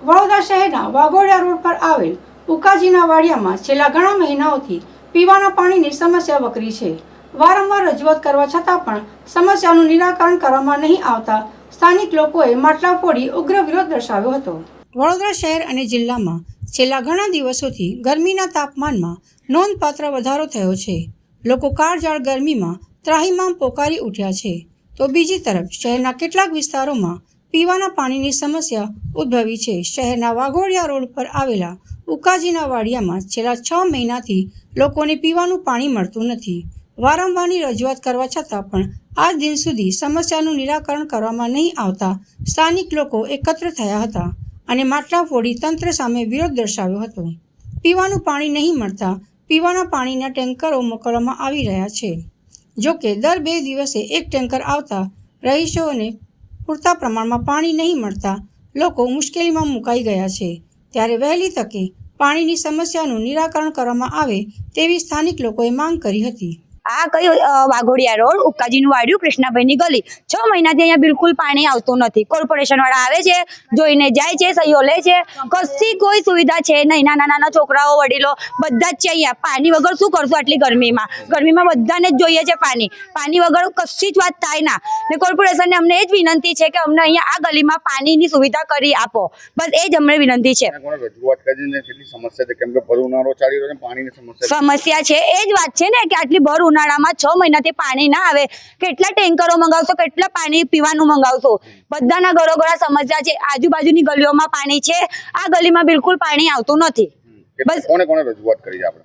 વડોદરા શહેરના વાઘોડિયા રોડ પર આવેલ ઉકાજીના વાડિયામાં છેલ્લા ઘણા મહિનાઓથી પીવાના પાણીની સમસ્યા વકરી છે. વારંવાર રજૂઆત કરવા છતાં પણ સમસ્યાનું નિરાકરણ કરવામાં નહીં આવતા સ્થાનિક લોકોએ માટલા ફોડી ઉગ્ર વિરોધ દર્શાવ્યો હતો. વડોદરા શહેર અને જિલ્લામાં છેલ્લા ઘણા દિવસોથી ગરમીના તાપમાનમાં નોંધપાત્ર વધારો થયો છે. લોકો કાળજાળ ગરમીમાં ત્રાહીમામ પોકારી ઉઠ્યા છે. તો બીજી તરફ શહેરના કેટલાક વિસ્તારોમાં પીવાના પાણીની સમસ્યા ઉદ્ભવી છે. શહેરના વાઘોડિયા રોડ પર આવેલા ઉકાજીના વાડિયામાં છેલ્લા છ મહિનાથી લોકોને પીવાનું પાણી મળતું નથી. વારંવારની રજૂઆત કરવા છતાં પણ આજ દિન સુધી સમસ્યાનું નિરાકરણ કરવામાં નહીં આવતા સ્થાનિક લોકો એકત્ર થયા હતા અને માટલા ફોડી તંત્ર સામે વિરોધ દર્શાવ્યો હતો. પીવાનું પાણી નહીં મળતા પીવાના પાણીના ટેન્કરો મોકલવામાં આવી રહ્યા છે. જોકે દર બે દિવસે એક ટેન્કર આવતા રહીશોને પૂરતા પ્રમાણમાં પાણી નહીં મળતા લોકો મુશ્કેલીમાં મુકાઈ ગયા છે. ત્યારે વહેલી તકે પાણીની સમસ્યાનું નિરાકરણ કરવામાં આવે તેવી સ્થાનિક લોકોએ માંગ કરી હતી. આ કયો વાઘોડિયા રોડ? ઉપકાજીનું વાડ્યું કૃષ્ણાભાઈની ગલી. છ મહિનાથી અહીંયા બિલકુલ પાણી આવતું નથી. કોર્પોરેશન વાળા આવે છે જોઈને જાય છે સહીઓ લે છે. કશી કોઈ સુવિધા છે નહીં. નાના નાના છોકરાઓ વડીલો બધા જ છે અહીંયા. પાણી વગર શું કરશું આટલી ગરમીમાં? ગરમીમાં બધાને જ જોઈએ છે પાણી. પાણી વગર કશી જ વાત થાય ના. ને કોર્પોરેશનને અમને એ જ વિનંતી છે કે અમને અહીંયા આ ગલીમાં પાણીની સુવિધા કરી આપો. બસ એ જ અમને વિનંતી છે. સમસ્યા છે? ઉનાળો એ જ વાત છે ને કે આટલી ભર ઉનાળામાં છ મહિનાથી પાણી ના આવે. કેટલા ટેન્કરો મંગાવશો કેટલા પાણી પીવાનું મંગાવશો? બધાના ઘરો ઘરા સમસ્યા છે. આજુબાજુની ગલીઓમાં પાણી છે. આ ગલીમાં બિલકુલ પાણી આવતું નથી. બસ. કોને કોને રજૂઆત કરી આપણે?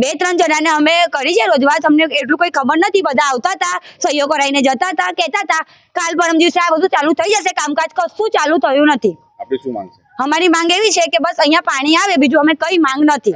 બે ત્રણ જણાને અમે કરી છે રજૂઆત. અમને એટલું કોઈ ખબર નથી. બધા આવતા હતા સહીઓ કરાવીને જતા હતા કહેતા હતા કાલ પરમ દિવસે આ બધું ચાલુ થઈ જશે. કામકાજ કશું ચાલુ થયું નથી. આપણી શું માંગ છે? અમારી માંગ એવી છે કે બસ અહીંયા પાણી આવે બીજું અમે કઈ માંગ નથી.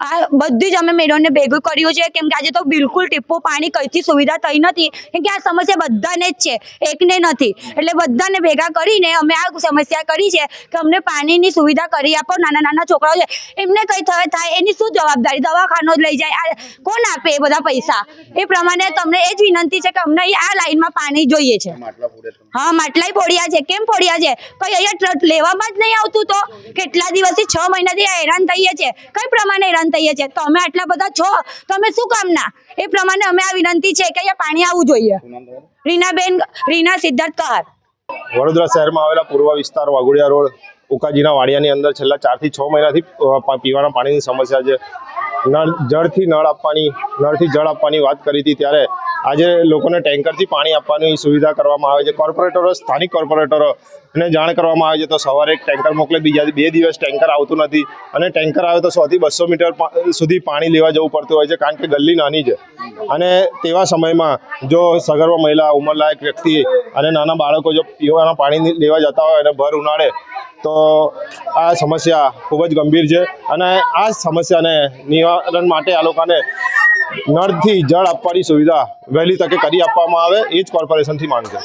આ બધી જ અમે મેળોને ભેગું કર્યું છે. કેમ કે આજે તો બિલકુલ ટીપું પાણી કઈથી સુવિધા થઈ નથી. કેમ કે આ સમસ્યા બધાને જ છે. એકને નથી. એટલે બધાને ભેગા કરીને અમે આ સમસ્યા કરી છે કે અમને પાણીની સુવિધા કરી આપો. નાના નાના છોકરાઓ છે, એમને કંઈ થાય થાય એની શું જવાબદારી? દવાખાનો લઈ જાય. આ કોણ આપે એ બધા પૈસા? એ પ્રમાણે તમને એ જ વિનંતી છે કે અમને આ લાઈનમાં પાણી જોઈએ છે. હા માટલાય ફોડ્યા છે. કેમ ફોડ્યા છે? કઈ અહીંયા ટ્રક લેવામાં જ નહીં આવતું તો? કેટલા દિવસથી છ મહિનાથી હેરાન થઈએ છે? કઈ પ્રમાણે હેરાન થઈએ છે? તમે આટલા બધા છો. તમે શું કામના? એ પ્રમાણે અમે આ વિનંતી છે કે અહીંયા પાણી આવવું જોઈએ. રીનાબેન રીના સિદ્ધાર્થ કહાર વડોદરા શહેરમાં આવેલા પૂર્વ વિસ્તાર વાઘોડિયા રોડ ઉકાજીના વાડિયાની અંદર છેલ્લા ચારથી છ મહિનાથી પીવાના પાણીની સમસ્યા છે. નળ જળથી નળ આપવાની નળથી જળ આપવાની વાત કરી હતી ત્યારે આજે લોકોને ટેન્કરથી પાણી આપવાની સુવિધા કરવામાં આવે છે. કોર્પોરેટરો, સ્થાનિક કોર્પોરેટરો ને જાણ કરવામાં આવે છે તો સવારે એક ટેન્કર મોકલે, બીજા બે દિવસ ટેન્કર આવતું નથી. અને ટેન્કર આવે તો સોથી બસો મીટર સુધી પાણી લેવા જવું પડતું હોય છે કારણ કે ગલ્લી નાની છે. અને તેવા સમયમાં જો સગર્ભ મહિલા, ઉંમરલાયક વ્યક્તિ અને નાના બાળકો જો પીવાના પાણી લેવા જતા હોય અને ભર ઉનાળે, તો આ સમસ્યા ખૂબ જ ગંભીર છે. અને આ સમસ્યાને નિવારણ માટે આ લોકોને નળથી જળ આપવાની સુવિધા વહેલી તકે કરી આપવામાં આવે એ જ કોર્પોરેશનથી માંગ છે.